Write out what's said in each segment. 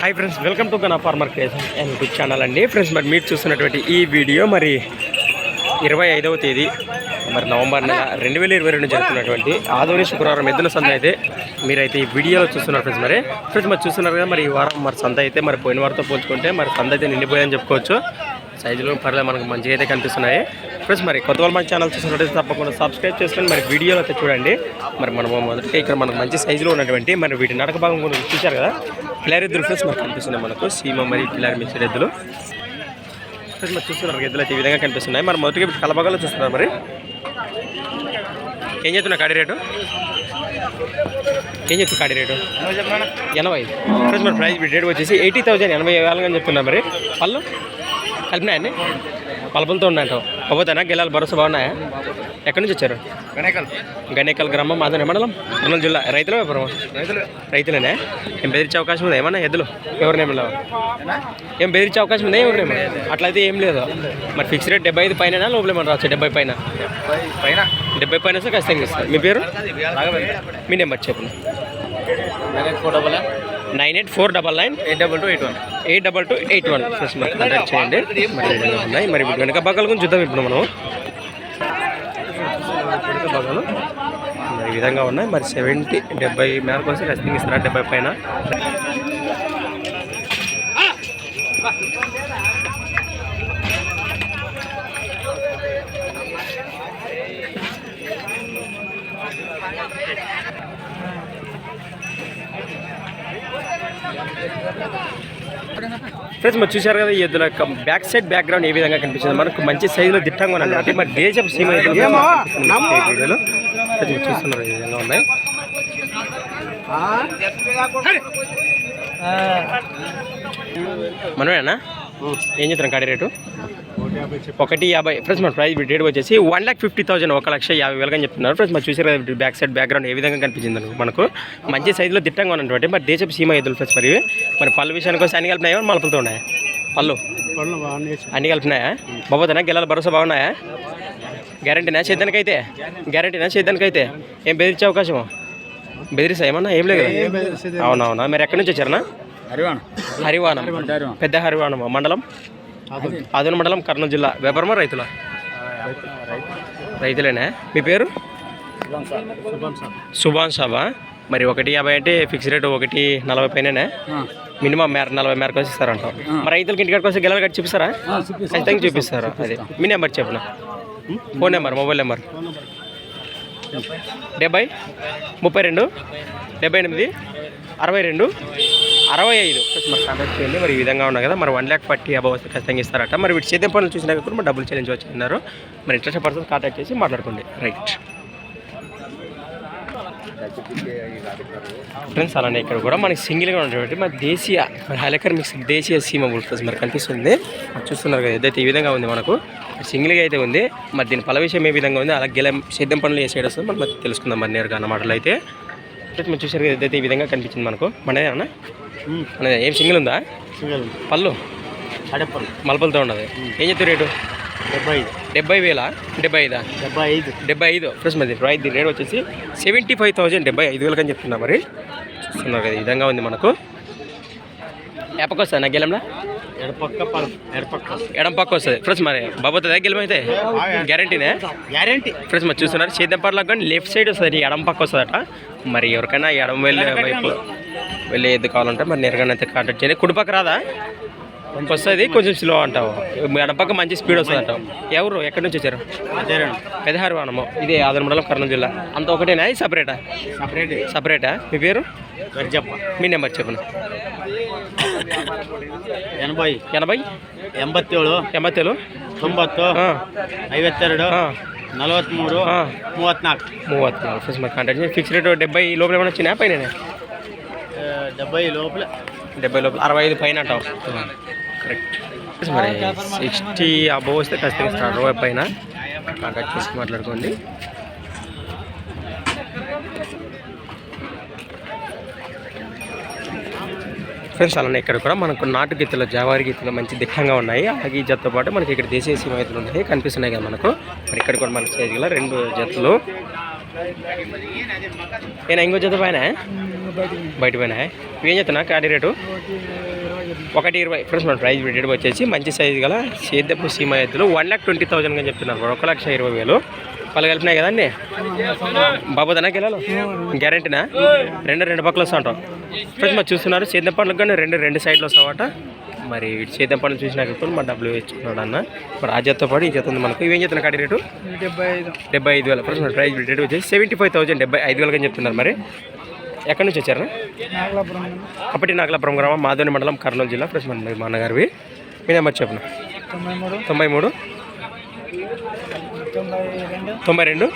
Hi friends welcome to Gana farmer creation and YouTube channel అండి. Friends మరి మీరు చూస్తున్నటువంటి ఈ వీడియో మరి ఇరవై ఐదవ తేదీ మరి నవంబర్ నెల రెండు వేల ఇరవై రెండు జరుగుతున్నటువంటి ఆదోని శుక్రవారం ఎద్దుల సంత అయితే మీరైతే ఈ వీడియోలో చూస్తున్నారు ఫ్రెండ్స్ మరి. ఫ్రెండ్స్ మరి చూస్తున్నారు కదా మరి ఈ వారం మరి సంత అయితే మరి పోయిన వారితో పోల్చుకుంటే మరి సంత అయితే నిండిపోయాయని చెప్పుకోవచ్చు. సైజులు పర్లేదు మనకు మంచిగా అయితే కనిపిస్తున్నాయి. ఫ్రెండ్స్ మరి కొత్త వాళ్ళు మన ఛానల్ చూసినట్టయితే తప్పకుండా సబ్స్క్రైబ్ చేసుకొని మరి వీడియోలో అయితే చూడండి. మరి మనము మొదటిగా ఇక్కడ మనకు మంచి సైజులో ఉన్నటువంటి మరి వీటి నడక భాగం కూడా చూశారు కదా. పిల్లర్ ఎద్దులు ఫ్రెండ్స్ మనకు కనిపిస్తున్నాయి మనకు. సీమ మరి పిల్లర్ మిక్సర్ ఎద్దులు. ఫ్రెండ్స్ మరి చూస్తున్నారు ఎద్దులు అయితే ఈ విధంగా కనిపిస్తున్నాయి. మరి మొదటిగా వీటి కలబగలో చూస్తున్నారు మరి. ఏం చెప్తున్నా కాడి రేటు? ఏం చెప్తుంది కాడి రేటు? ఎనభై. ఫ్రెండ్స్ మరి ప్రైస్ రేట్ వచ్చేసి ఎయిటీ థౌసండ్ ఎనభై వేలు అని చెప్తున్నా మరి. పళ్ళు? కలిపినాయండి పలుపులతో ఉన్నాయంట. పోతానా గెలాలు భరోసా బాగున్నాయా? ఎక్కడి నుంచి వచ్చారు? గణేకల్. గణేకల్ గ్రామం మాదనే మండలం? కర్నూలు జిల్లా. రైతుల వ్యాపారం రైతులు. రైతులేనే? ఏం బెదిరించే అవకాశం ఉందా? ఏమన్నా ఎద్దులు? ఎవరినేమి లేవు ఏం బెదిరించే అవకాశం ఉందా? ఎవరినేమి అట్లయితే ఏం లేదు. మరి ఫిక్స్ రేట్ డెబ్బై ఐదు పైన లోపల ఏమన్నా రావచ్చు? డెబ్బై పైన. పైన. డెబ్బై పైన వస్తే ఖచ్చితంగా ఇస్తారు. మీ పేరు? మీ నెంబర్ చెప్పండి. Nine eight four double nine. Eight double two eight one. Eight double two eight one. మరి కాంటాక్ట్ చేయండి. మరి ఈ విధంగా ఉన్నాయి. మరి ఇప్పుడు వెనక భాగాల గురించి చూద్దాం ఇప్పుడు మనం. భాగాలు ఈ విధంగా ఉన్నాయి. మరి సెవెంటీ డెబ్బై మేరకు వస్తే ఖచ్చితంగా ఇస్తారా? డెబ్బై పైన? ఫ్రెండ్స్ మరి చూశారు కదా ఈ ఎద్దుల యొక్క బ్యాక్ సైడ్ బ్యాక్గ్రౌండ్ ఏ విధంగా కనిపించింది మనకు మంచి సైజులో దిట్టంగా ఉన్నటువంటి మరి దేశపు సీమ వీడియోలో. చూస్తున్నారు ఈ విధంగా ఉన్నాయి. మనమేనా? ఏం చెప్తున్నాం కాడి రేటు? ఒకటి యాభై. ఫ్రెండ్స్ మన ప్రైస్ రేట్ వచ్చేసి వన్ ల్యాక్ ఫిఫ్టీ థౌసండ్ ఒక లక్ష యాభై వేలుగా చెప్తున్నారు. ఫ్రెండ్స్ మరి చూసారు కదా బ్యాక్ సైడ్ బ్యాక్గ్రౌండ్ ఏ విధంగా కనిపించింది మనకు- మనకు. మంచి సైజులో దిట్టంగా ఉన్నటువంటి మరి దేశపు సీమ ఎద్దులు ఫ్రెండ్స్ మరి. మరి పళ్ళు విషయానికి వస్తే అన్ని కలిపినాయా మలుపులతో ఉన్నాయా? పళ్ళు. అన్ని కలిపినాయా? బాబోతనా గెలాల భరోసా బాగున్నాయా? గ్యారంటీనా చేద్దానికైతే. గ్యారంటీనా చేద్దానికైతే. ఏం బెదిరించే అవకాశము బెదిరిస్తా ఏమన్నా? ఏం లేదు? అవునవునా. మీరు ఎక్కడి నుంచి వచ్చారనా హరివాణ. హరివానం పెద్ద హరివానం మండలం? ఆదోని మండలం కర్నూలు జిల్లా. వ్యాపారమా రైతుల? రైతులేనా? మీ పేరు? సుభాన్ సాబా. మరి ఒకటి యాభై అంటే ఫిక్స్ రేట్ ఒకటి నలభై పైననే? మినిమం మేర నలభై మేరకు వచ్చి ఇస్తారంట మరి రైతులకి ఇంటికాడికి వస్తే గెలలు కట్టి చూపిస్తారా? ఖచ్చితంగా చూపిస్తారు? అదే. మీ నెంబర్ చెప్పిన ఫోన్ నెంబర్ మొబైల్ నెంబర్. డెబ్బై ముప్పై రెండు డెబ్బై ఎనిమిది అరవై రెండు అరవై ఐదు. మరి కాంటాక్ట్ చేయండి. మరి ఈ విధంగా ఉన్నాయి కదా మరి వన్ ల్యాక్ ఫార్టీ అబౌవ్ వస్తే ఖచ్చితంగా ఇస్తారట. మరి వీటి సేద్యం పనులు చూసినాక కూడా మరి డబ్బులు చెల్లించవచ్చు అన్నారు మరి ఇంట్రెస్ట్ పర్సన్ కాంటాక్ట్ చేసి మాట్లాడుకోండి. రైట్ ఫ్రెండ్స్ అలానే ఇక్కడ కూడా మనకి సింగిల్గా ఉన్నటువంటి మన దేశీయ మరి హైలకర్ మిక్స్ దేశీయ సీమ బుల్ఫ్రెండ్స్ మరి కనిపిస్తుంది. మరి చూస్తున్నారు కదా ఏదైతే ఈ విధంగా ఉంది మనకు సింగిల్గా అయితే ఉంది. మరి దీని పల విషయం ఏ విధంగా ఉంది అలాగే గెలం సేద్యం పనులు ఏ సైడ్ వస్తుంది మనం మరి తెలుసుకుందాం మరి నేరుగా అన్నమాటలు అయితే ఫ్రెండ్స్ మీరు చూసారు కదా ఏదైతే ఈ విధంగా కనిపించింది మనకు. మనదే అన్న మనదే ఏం సింగిల్ ఉందా? పళ్ళు? అడపల్ మలపలతో ఉన్నది ఏం చెప్తారు రేటు? డెబ్బై ఐదు. డెబ్బై వేలా? డెబ్బై ఐదా? డెబ్బై ఐదు. డెబ్బై ఐదు. ఫ్రెండ్స్ మరి రైట్ రేట్ వచ్చేసి సెవెంటీ ఫైవ్ థౌజండ్ డెబ్బై ఐదు వేలకు అని చెప్తున్నా మరి. చూస్తున్నారు కదా ఈ విధంగా ఉంది మనకు. ఎప్పకి వస్తుంది నా గెలంలా? ఎడం పక్క వస్తుంది. ఫ్రెండ్స్ మరి బాబోతుందా గెలం అయితే గ్యారంటీనే? గ్యారంటీ. ఫ్రెండ్స్ మరి చూస్తున్నారు చేద్దాం కానీ లెఫ్ట్ సైడ్ వస్తుంది ఎడం పక్క వస్తుందట. మరి ఎవరికైనా ఎడం వెళ్ళే వైపు. వెళ్ళే ఎద్దు కావాలంటే మరి నేరుగా అయితే కాంటాక్ట్ చేయండి కుడి పక్క రాదా వస్తుంది కొంచెం స్లో అంటావు ఎడం పక్క మంచి స్పీడ్ వస్తుంది అంటావు ఎవరు ఎక్కడి నుంచి వచ్చారు అదేనండి పెదహారు వానము ఇదే ఆదరణ మండలం కర్నూలు జిల్లా అంత ఒకటేనా ఇది సపరేటా సపరేట్ సపరేటా మీ పేరు గర్జప్ప మీ నెంబర్ చెప్పండి ఎనభై ఎనభై ಎಂಬತ್ತೇಳು ಎಂಬತ್ತೇಳು ತೊಂಬತ್ತು ಹಾಂ ಐವತ್ತೆರಡು ಹಾಂ ನಲವತ್ತ್ಮೂರು ಹಾಂ ಮೂವತ್ತ್ನಾಲ್ಕು మూవత్నాలుగు ఫ్రెండ్స్ మరి కాంటాక్ట్ చేయండి ఫిక్స్ రేట్ డెబ్బై లోపల ఏమైనా వచ్చినా పైన డెబ్బై లోపల. డెబ్బై లోపల అరవై ఐదు పైన కరెక్ట్ మరి సిక్స్టీ అబోవ్ వస్తే ఖచ్చితంగా అరవై పైన. కాంటాక్ట్ చేసి మాట్లాడుకోండి. ఫ్రెండ్స్ అలానే ఇక్కడ కూడా మనకు నాటు గీతలు జావారి గీతలు మంచి దిక్కంగా ఉన్నాయి. అలాగే ఈ జతతో పాటు మనకి ఇక్కడ దేశీయ సీమాయితలు ఉన్నాయి. కనిపిస్తున్నాయి కదా మనకు. మరి ఇక్కడ కూడా మనకి చేయగల రెండు జతలు. ఏనా ఇంకో జత పైన? బయట పైన ఏం? చెప్తున్నా కాటి రేటు? ఒకటి ఇరవై. ఫ్రెండ్స్ మన ప్రైస్ పెట్టేది వచ్చేసి మంచి సైజు గల సేద్యపు సీమ ఎద్దులు వన్ ల్యాక్ ట్వంటీ థౌసండ్ అని చెప్తున్నారు ఒక లక్ష ఇరవై వేలు. పలు కలిపినాయి కదండి బాబు దానికి వెళ్ళాలి గ్యారంటీనా రెండు రెండు పక్కలు వస్తూ ఉంటాం ఫ్రెండ్స్ మరి చూస్తున్నారు సేద్యం పండ్లకు కానీ రెండు రెండు సైడ్లు వస్తామట మరి వీటి సేద్యం పండ్లు చూసినాక ఇప్పుడు మా డబ్బులు ఇచ్చుకున్నాడు అన్న. మరి ఆ జతతో పాటు ఈ జత ఉంది మనకు. ఇవేం చెప్తున్నా కాడి రేటు? డెబ్బై ఐదు. డెబ్బై ఐదు వేల. ఫ్రెండ్స్ మన ప్రైస్ రేట్ వచ్చేసి సెవెంటీ ఫైవ్ థౌసండ్ డెబ్బై ఐదు వేలకి అని చెప్తున్నారు మరి. ఎక్కడి నుంచి వచ్చారు? అప్పటి నాగలాపురం గ్రామం మాధవని మండలం కర్నూలు జిల్లా. ఫ్రెండ్స్ మన మా అన్నగారివి మీ నెంబర్ చెప్పను తొంభై మూడు. తొంభై రెండు.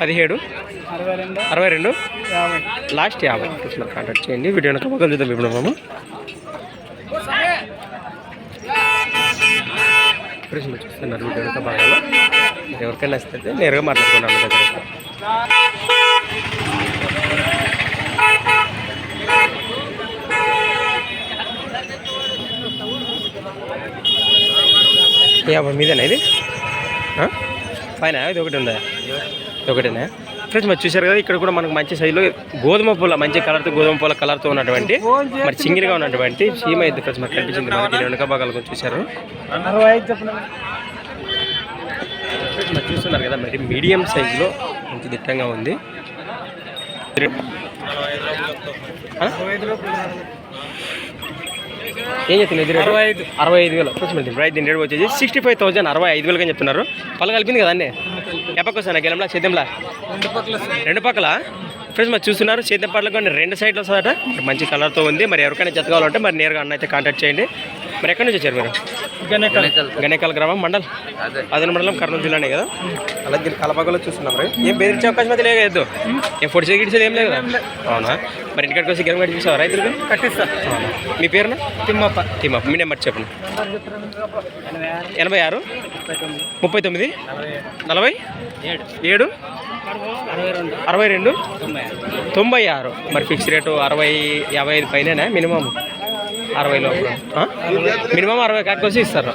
పదిహేడు. అరవై రెండు. లాస్ట్ యాభై. మరి కాంటాక్ట్ చేయండి. వీడియో చూద్దాం ఇప్పుడు మేము ఎక్స్ప్రెషన్ మీరు చూస్తున్నారు వీడియో వెనక భాగంలో ఎవరికైనా వస్తే నేరుగా మాట్లాడుకున్నాను మన దగ్గర యాభై మీదేనా ఇది? ఆ? పైన ఇది ఒకటి ఉందా? ఒకటేనా? ఫ్రెండ్స్ మరి చూశారు కదా ఇక్కడ కూడా మనకు మంచి సైజులో గోధుమ పూల మంచి కలర్తో గోధుమ పూల కలర్తో ఉన్నటువంటి మరి చింగిరిగా ఉన్నటువంటి సీమ ఎద్దు ఫ్రెండ్స్ మనకు కనిపించింది మనకి. వెనుక భాగాలు చూశారు. మరి చూస్తున్నారు కదా మరి మీడియం సైజులో మంచి దిట్టంగా ఉంది? ఏం రేటు? అరవై ఐదు. అరవై ఐదు వేలు. ఫ్రెండ్స్ మరి దీని రేట్ వచ్చేసి సిక్స్టీ ఫైవ్ థౌసండ్ అరవై ఐదు వేలుగా చెప్తున్నారు. పళ్ళు కలిపింది కదా అన్నీ? ఎప్పకొస్తాను గెలంలా సేద్యంలా రెండు పక్కల రెండు పక్కల? ఫ్రెండ్స్ మరి చూస్తున్నారు సేద్యం పట్ల కొన్ని రెండు సైడ్లు వస్తుందట మంచి కలర్తో ఉంది. మరి ఎవరికైనా జత కావాలంటే మరి నేరుగా అన్న అయితే కాంటాక్ట్ చేయండి. మరి ఎక్కడి నుంచి వచ్చారు మీరు? గణేకల్. గ్రామం మండల్? అదే. మండలం కర్నూలు జిల్లానే కదా? అలా దీని కలపగలో చూస్తున్నాం మరి. ఏం బెదిరించే అవకాశం అయితే లేదు ఏం ఫుడ్ గిడిచేది ఏం లేదు. అవునా? మరి ఇంటికాడికి వచ్చి గెలం కట్టించావా రైతులకు? కట్టిస్తా. మీ పేరున? తిమ్మప్ప. తిమ్మప్ప. మీ నెంబర్ చెప్పండి. ఎనభై ఆరు? ముప్పై తొమ్మిది? నలభై? ఏడు? అరవై రెండు. అరవై రెండు? తొంభై తొంభై ఆరు. మరి ఫిక్స్ రేటు అరవై యాభై ఐదు పైన మినిమం? అరవై లోపల. మినిమం అరవై కాకపోతే ఇస్తారు.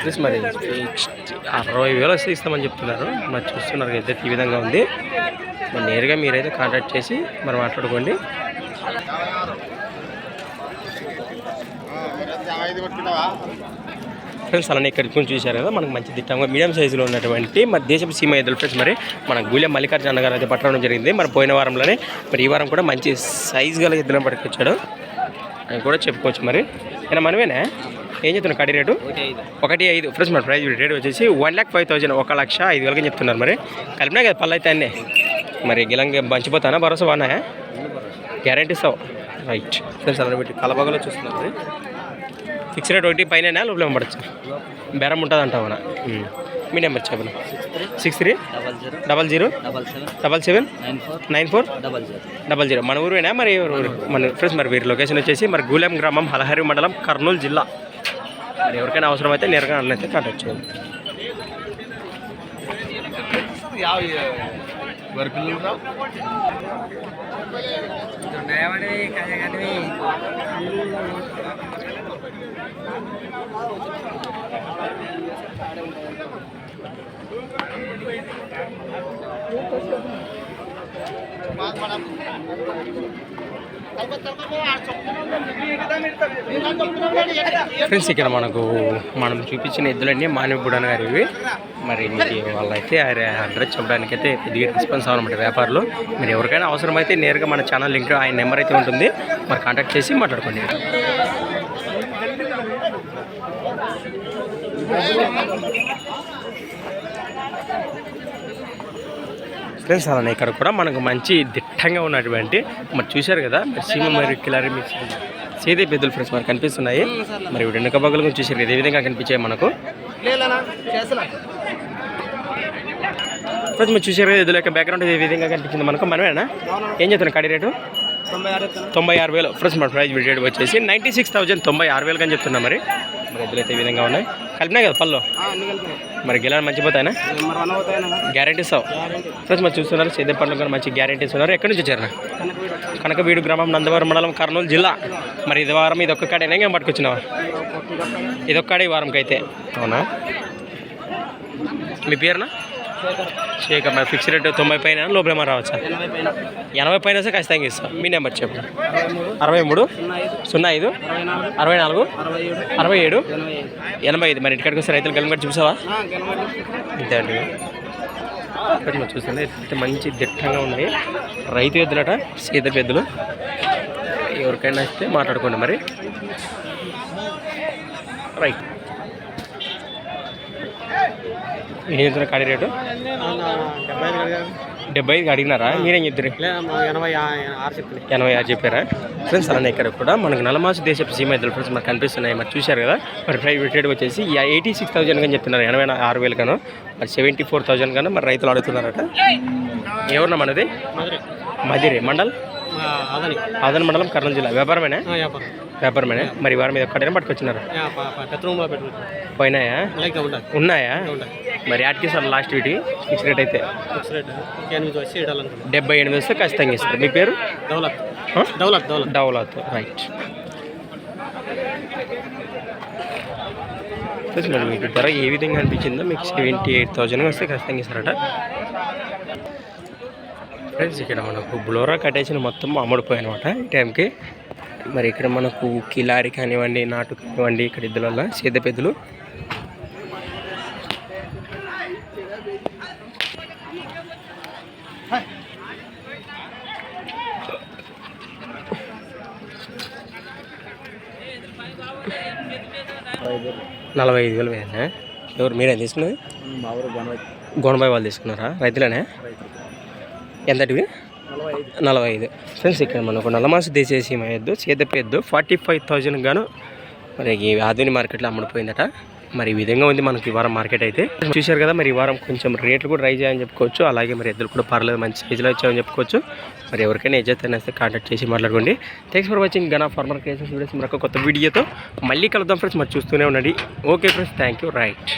ప్లీజ్ మరి అరవై వేలు వస్తే ఇస్తామని చెప్తున్నారు. మరి చూస్తున్నారు అయితే ఈ విధంగా ఉంది. మరి నేరుగా మీరైతే కాంటాక్ట్ చేసి మరి మాట్లాడుకోండి. ఫ్రెండ్స్ అలానే ఇక్కడ కొంచెం చూశారు కదా మనకు మంచి దిట్టంగా మీడియం సైజులో ఉన్నటువంటి మరి దేశపు సీమ ఎదురు ఫ్రెండ్స్ మరి మన గూలెం మల్లికార్జున గారు అయితే పట్టడం జరిగింది. మరి పోయిన వారంలోనే మరి ఈ వారం కూడా మంచి సైజు గల ఎద్దులను పట్టుకొచ్చాడు. అని కూడా చెప్పుకోవచ్చు మరి. అయినా మనమేనా? ఏం చెప్తున్నా కడి రేటు? ఒకటి ఐదు. ఫ్రెండ్స్ మన ప్రైస్ రేట్ వచ్చేసి వన్ ల్యాక్ ఫైవ్ థౌసండ్ ఒక లక్ష ఐదు వేలకి చెప్తున్నారు మరి. కలిపినా కదా పళ్ళు అయితే అన్నీ. మరి గిలంగా పంచిపోతానా భరోసా బాగున్నాయా? గ్యారంటీ ఇస్తావు. రైట్ ఫ్రెండ్స్ అలా పెట్టి కలబగలో చూస్తున్నారు. మరి ఫిక్స్ రేట్ ఒకటి పైన లోపల పడచ్చు? బేరం ఉంటుంది అంటావునా మీ నెంబర్ చెప్పను? Six three double zero double double seven nine four double zero. మన ఊరేనా? మరి ఊరు? మన ఫ్రెండ్స్ మరి వీరి లొకేషన్ వచ్చేసి మరి గూలెం గ్రామం హలహరి మండలం కర్నూలు జిల్లా. మరి ఎవరికైనా అవసరం అయితే నేరుగా అన్నైతే కాంటాక్ట్ చేయండి ఫ్రెండ్స్ ఇక్కడ మనకు మనం చూపించిన ఎద్దులన్నీ మానవబుడన్ గారు ఇవి మరి మీకు వాళ్ళైతే అడ్రస్ చెప్పడానికి అయితే పెద్దగా రెస్పాన్స్ అవ్వనమాట వ్యాపారులు. మీరు ఎవరికైనా అవసరమైతే నేరుగా మన ఛానల్ లింక్ ఆయన నెంబర్ అయితే ఉంటుంది. మరి కాంటాక్ట్ చేసి మాట్లాడుకోండి. ఫ్రెండ్స్ అలానే ఇక్కడ కూడా మనకు మంచి దిట్టంగా ఉన్నటువంటి మరి చూశారు కదా మరి సీమ మరి కిలారి మిక్స్ సేదే పెద్దలు ఫ్రెండ్స్ మరి కనిపిస్తున్నాయి. మరి వెనుక కూడా చూశారు కదా ఏ విధంగా కనిపించాయి మనకు? ఫ్రెండ్స్ మీరు చూశారు కదా ఎదురు యొక్క బ్యాక్గ్రౌండ్ ఏ విధంగా కనిపించింది మనకు? మనమేనా? ఏం చెప్తున్నా కడి రేటు? తొంభై ఆరు వేలు. ఫ్రెండ్స్ మన ప్రైస్ రేట్ వచ్చేసి నైంటీ సిక్స్ థౌసండ్ తొంభై ఆరు వేలు అని చెప్తున్నా మరి మరి ఎద్దులు అయితే ఈ విధంగా ఉన్నాయి. కలిపినాయి కదా పళ్ళు? మరి గిలాని అవుతాయన్నా గ్యారంటీ ఇస్తావు ఫ్రెండ్స్ మరి చూస్తున్నారు సేద్యం పనులు కూడా మంచి గ్యారంటీ ఇస్తున్నారు ఎక్కడి నుంచి వచ్చారు? కనకవీడు. గ్రామం నందవరం మండలం కర్నూలు జిల్లా. మరి ఇది వారం ఇది ఒక్క కాడేనా ఏం పట్టుకొచ్చినావా? ఇది ఒక్కడే ఈ వారంకి అయితే అవునా? మీ పేరునా? శేఖర్ మరి ఫిక్స్ రేట్ తొంభై పైన లోపల ఏమైనా రావచ్చా? ఎనభై పైన ఎనభై వస్తే ఖచ్చితంగా ఇస్తాం. మీ నెంబర్ చెప్పు. అరవై మూడు సున్నా ఐదు అరవై నాలుగు అరవై ఏడు ఎనభై ఐదు. మరి ఇంటికాడికి వస్తే రైతులు కలిపి చూసావా? ఇంతే అంతే అండి ఇక్కడ మనం చూస్తుంది మంచి దిట్టంగా ఉన్నాయి. రైతు ఎద్దులట సీత పెద్దలు ఎవరికైనా వస్తే మాట్లాడుకోండి మరి. రైట్. చెప్తున్నారు కాడి రేటు? డెబ్బై ఐదు అడిగినారా? మీరేం చెప్తారు ఎనభై ఆరు చెప్పారా? ఫ్రెండ్స్ అలానే ఇక్కడ కూడా మనకి నలమాస దేశపు సీమ ఎద్దులు ఫ్రెండ్స్ మనకు కనిపిస్తున్నాయి. మరి చూశారు కదా? మరి ప్రైవేట్ రేట్ వచ్చేసి ఎయిటీ సిక్స్ థౌజండ్ అని చెప్తున్నారు. ఎనభై ఆరు వేలు గాను మరి సెవెంటీ ఫోర్ థౌజండ్ గాను మరి రైతులు అడుగుతున్నారట. ఎవరన్నా మనది? మదిరే మండల్? అదని ఆదన్. మండలం కర్నూలు జిల్లా. వ్యాపారమేనా? వ్యాపారం వ్యాపారమేనా మరి వారి మీద ఒక్కడైనా పట్టుకొచ్చినారు? పోయినాయా? ఉన్నాయా? మరి యాటికి సార్ లాస్ట్ వీటి? ఫిక్స్ రేట్ అయితే? డెబ్బై ఎనిమిది వస్తే ఖచ్చితంగా ఇస్తారు. మీ పేరు? దౌలత్? దౌలత్ రైట్. మరి మీకు ధర ఏ విధంగా అనిపించిందో మీకు సెవెంటీ ఎయిట్ థౌజండ్ వస్తే ఖచ్చితంగా ఇస్తారట. ఫ్రెండ్స్ ఇక్కడ మనకు బ్లోరా కట్టేసిన మొత్తం అమ్ముడిపోయాయి అనమాట ఈ టైంకి. మరి ఇక్కడ మనకు కిలారి కానివ్వండి నాటు కానివ్వండి ఇక్కడ ఇద్దరు సీత పెద్దలు. నలభై ఐదు వేలు వేయనా ఎవరు మీరేం తీసుకున్నది? గోనబాయి వాళ్ళు తీసుకున్నారా? రైతులనే? ఎంతటివి? నలభై ఐదు. ఫ్రెండ్స్ ఇక్కడ మనకు నల్లమాస దేశీయ ఎద్దు చేదప్ప ఎద్దు ఫార్టీ ఫైవ్ థౌజండ్ గాను మరి ఈ ఆధునిక మార్కెట్లో అమ్ముడిపోయిందట. మరి ఈ విధంగా ఉంది మనకి ఈ వారం మార్కెట్ అయితే. చూశారు కదా మరి ఈ వారం కొంచెం రేట్లు కూడా రైజ్ అయ్యాయని చెప్పుకోవచ్చు. అలాగే మరి ఎద్దులు కూడా పర్లేదు మంచి సైజులో వచ్చాయని చెప్పుకోవచ్చు. మరి ఎవరికైనా ఎజ్జత్ అనేస్తే కాంటాక్ట్ చేసి మాట్లాడుకోండి. థ్యాంక్స్ ఫర్ వాచింగ్ గనా ఫార్మర్ క్రియేషన్స్ వీడియోస్ మరొక కొత్త వీడియోతో మళ్ళీ కలుద్దాం ఫ్రెండ్స్ మరి చూస్తూనే ఉండండి. Okay friends thank you right